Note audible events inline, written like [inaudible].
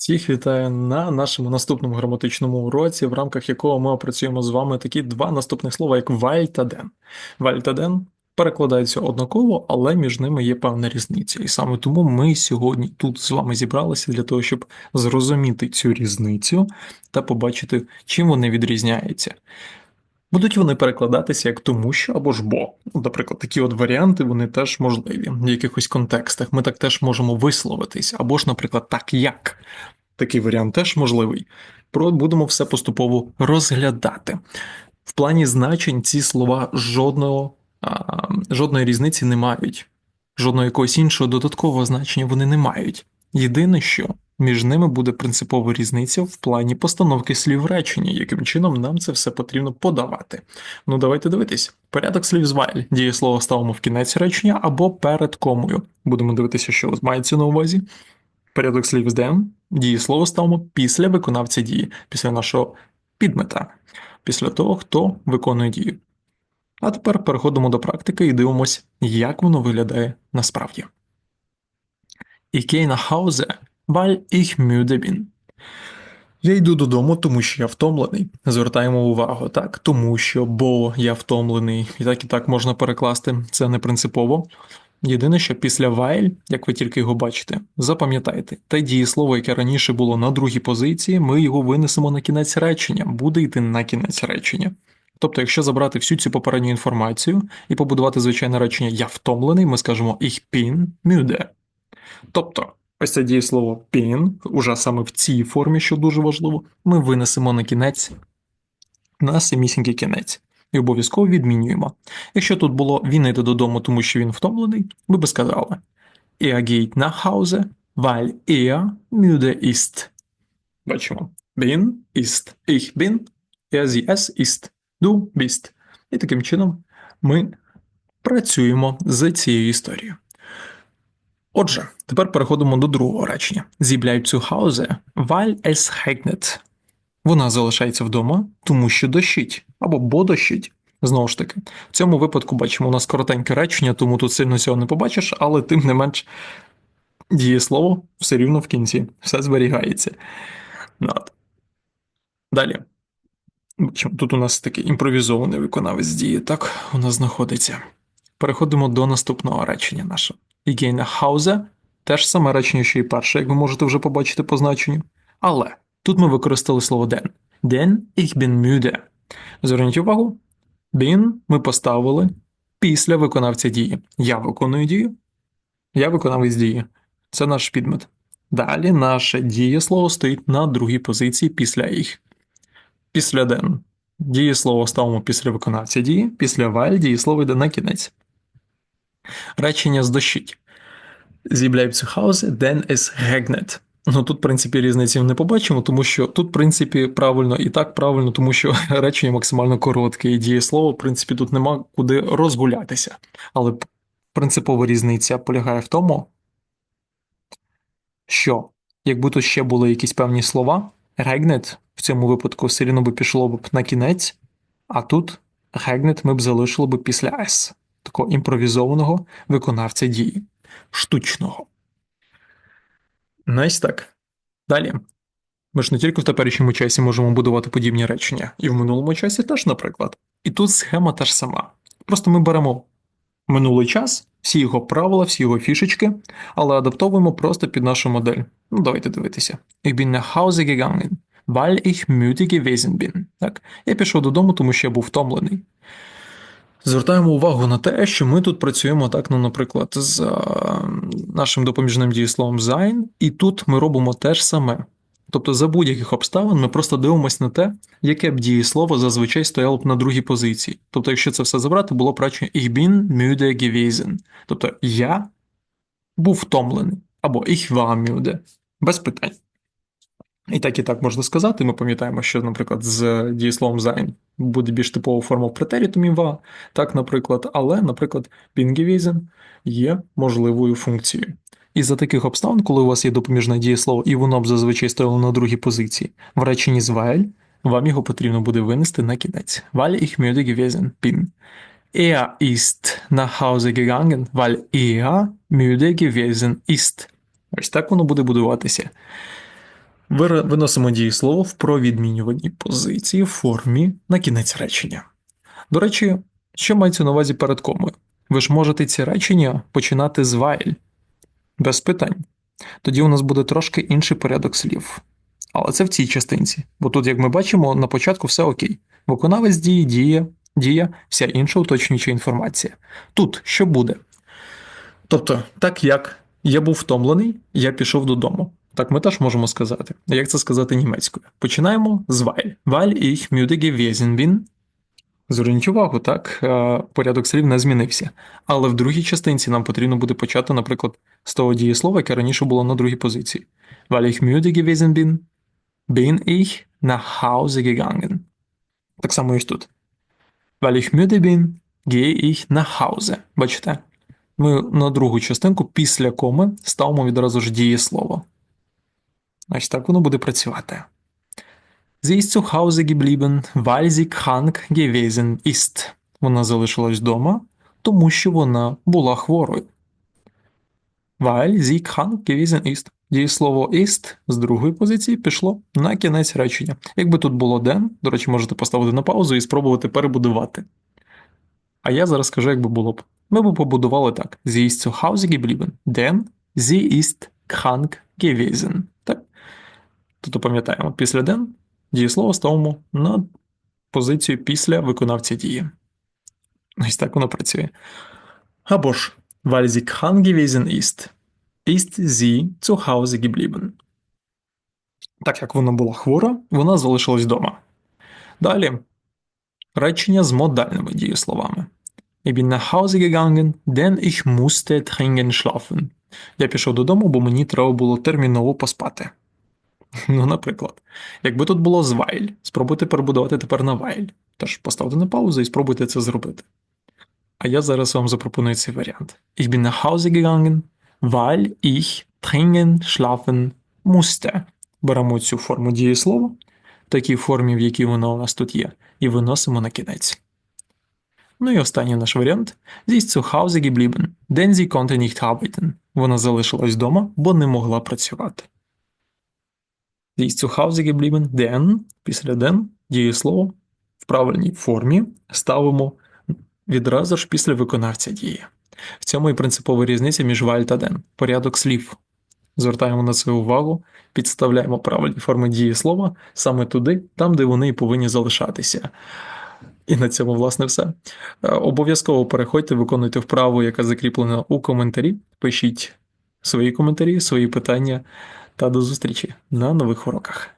Всіх вітаю на нашому наступному граматичному уроці, в рамках якого ми опрацюємо з вами такі два наступних слова, як валь та ден. Валь та ден перекладаються однаково, але між ними є певна різниця. І саме тому ми сьогодні тут з вами зібралися для того, щоб зрозуміти цю різницю та побачити, чим вони відрізняються. Будуть вони перекладатися як тому, що або ж бо. Ну, Наприклад, такі от варіанти вони теж можливі в якихось контекстах. Ми так теж можемо висловитись, або ж, наприклад, так як. Такий варіант теж можливий. Про будемо все поступово розглядати. В плані значень ці слова жодного, а, жодної різниці не мають, жодного якогось іншого додаткового значення вони не мають. Єдине, що між ними буде принципова різниця в плані постановки слів речення, яким чином нам це все потрібно подавати. Ну давайте дивитись. Порядок слів з while. Дієслово ставимо в кінець речення або перед комою. Будемо дивитися, що мається на увазі. Порядок слів з then. Дієслово ставимо після виконавця дії, після нашого підмета, після того, хто виконує дію. А тепер переходимо до практики і дивимося, як воно виглядає насправді. Nach Hause, weil ich müde bin. Я йду додому, тому що я втомлений. Звертаємо увагу, так, тому що, бо я втомлений, і так і так можна перекласти, це не принципово. Єдине, що після while, як ви тільки його бачите, запам'ятайте, те дієслово, яке раніше було на другій позиції, ми його винесемо на кінець речення, буде йти на кінець речення. Тобто, якщо забрати всю цю попередню інформацію і побудувати звичайне речення Я втомлений, ми скажемо Ich bin müde. Тобто, ось це дієслово bin, уже саме в цій формі, що дуже важливо, ми винесемо на кінець, на самісінький кінець. І обов'язково відмінюємо. Якщо тут було він йде додому, тому що він втомлений, ми би сказали Er geht nach Hause, weil er müde ist. Бачимо. Bin ist. Ich bin. Er sie es ist. Du bist. І таким чином ми працюємо з цією історією. Отже, тепер переходимо до другого речення. Sie bleibt zu Hause, weil es regnet. Вона залишається вдома, тому що дощить, або бо дощить. Знову ж таки, в цьому випадку бачимо у нас коротеньке речення, тому тут сильно цього не побачиш, але тим не менш дієслово все рівно в кінці, все зберігається. От. Далі. Бачимо, тут у нас такий імпровізований виконавець дії, так, нас знаходиться. Переходимо до наступного речення нашого. Gehe – теж саме речення, що і перше, як ви можете вже побачити по значенню. Але тут ми використали слово den. Den ich bin müde. Зверніть увагу, bin ми поставили після виконавця дії. Я виконую дію, я виконавець дії. Це наш підмет. Далі наше дієслово стоїть на другій позиції після їх. Після den. Дієслово ставимо після виконавця дії, після while дієслово йде на кінець. Речення здощить. Sie bleibt zu Hause, denn. Ну тут, в принципі, різниці не побачимо, тому що тут, в принципі, правильно і так правильно, тому що [laughs] речення максимально коротке, і дієслово, в принципі, тут нема куди розгулятися. Але принципова різниця полягає в тому, що якби тут ще були якісь певні слова, regnet в цьому випадку все рівно би пішло б на кінець, а тут regnet ми б залишили б після S, такого імпровізованого виконавця дії, штучного. Ось так. Далі. Ми ж не тільки в теперішньому часі можемо будувати подібні речення, і в минулому часі теж, наприклад. І тут схема та ж сама. Просто ми беремо минулий час, всі його правила, всі його фішечки, але адаптовуємо просто під нашу модель. Ну, давайте дивитися. Ich bin nach Hause gegangen, weil ich müde gewesen bin. Так? Я пішов додому, тому що я був втомлений. Звертаємо увагу на те, що ми тут працюємо так, ну, наприклад, з а, нашим допоміжним дієсловом sein, і тут ми робимо те ж саме. Тобто, за будь-яких обставин ми просто дивимося на те, яке б дієслово зазвичай стояло б на другій позиції. Тобто, якщо це все забрати, було б речення Ich bin müde gewesen. Тобто я був втомлений, або Ich war müde. Без питань. І так і так можна сказати. Ми пам'ятаємо, що, наприклад, з дієсловом sein буде більш типова форма в претерітумі va, так, наприклад, але, наприклад, «bingewesen» є можливою функцією. І за таких обставин, коли у вас є допоміжне дієслово, і воно б зазвичай стояло на другій позиції, в реченні з weil, вам його потрібно буде винести на кінець. Weil ich müde gewesen bin. Er ist nach Hause gegangen, weil er müde gewesen ist. Ось так воно буде будуватися. Виносимо дієслово в провідмінюваній позиції в формі на кінець речення. До речі, що мається на увазі перед комою? Ви ж можете ці речення починати з while. Без питань. Тоді у нас буде трошки інший порядок слів. Але це в цій частинці. Бо тут, як ми бачимо, на початку все окей. Виконавець дії, діє, дія, вся інша уточнююча інформація. Тут що буде? Тобто, так як я був втомлений, я пішов додому. Так ми теж можемо сказати. Як це сказати німецькою? Починаємо з. Weil ich müde gewesen bin. Зверніть увагу, так, е, порядок слів не змінився. Але в другій частинці нам потрібно буде почати, наприклад, з того дієслова, яке раніше було на другій позиції. Weil ich müde gewesen bin, bin ich nach Hause gegangen. Так само і тут. Weil ich müde bin, gehe ich nach Hause. Бачите? Ми на другу частинку після коми ставимо відразу ж дієслово. Ось так воно буде працювати. Sie ist zu Hause geblieben, weil sie. Вона залишилась вдома, тому що вона була хворою. Weil sie krank gewesen. Дієслово ist з другої позиції пішло на кінець речення. Якби тут було ден, до речі, можете поставити на паузу і спробувати перебудувати. А я зараз скажу, як би було б. Ми б побудували так: Sie ist zu Hause geblieben, denn sie ist. Тобто пам'ятаємо, після den дієслово ставимо на позицію після виконавця дії. Ось так воно працює. Або ж, weil sie krank gewesen ist, ist sie zu. Так як вона була хвора, вона залишилась вдома. Далі речення з модальними дієсловами. Ich bin nach Hause gegangen, denn ich musste dringend schlafen. Я пішов додому, бо мені треба було терміново поспати. [laughs] Ну, наприклад, якби тут було з while, спробуйте перебудувати тепер на while. Тож поставте на паузу і спробуйте це зробити. А я зараз вам запропоную цей варіант. Ich bin nach Hause gegangen, weil ich dringend schlafen musste. Беремо цю форму дієслова, в такій формі, в якій вона у нас тут є, і виносимо на кінець. Ну і останній наш варіант. Sie ist zu Hause geblieben, denn sie konnte nicht arbeiten. Вона залишилась вдома, бо не могла працювати. Sie ist zu Hause geblieben, denn після den дієслово в правильній формі ставимо відразу ж після виконавця дії. В цьому і принципова різниця між while та den. Порядок слів. Звертаємо на це увагу, підставляємо правильні форми дієслова саме туди, там, де вони і повинні залишатися. І на цьому, власне, все. Е, Обов'язково переходьте, виконуйте вправу, яка закріплена у коментарі. Пишіть свої коментарі, свої питання та до зустрічі на нових уроках.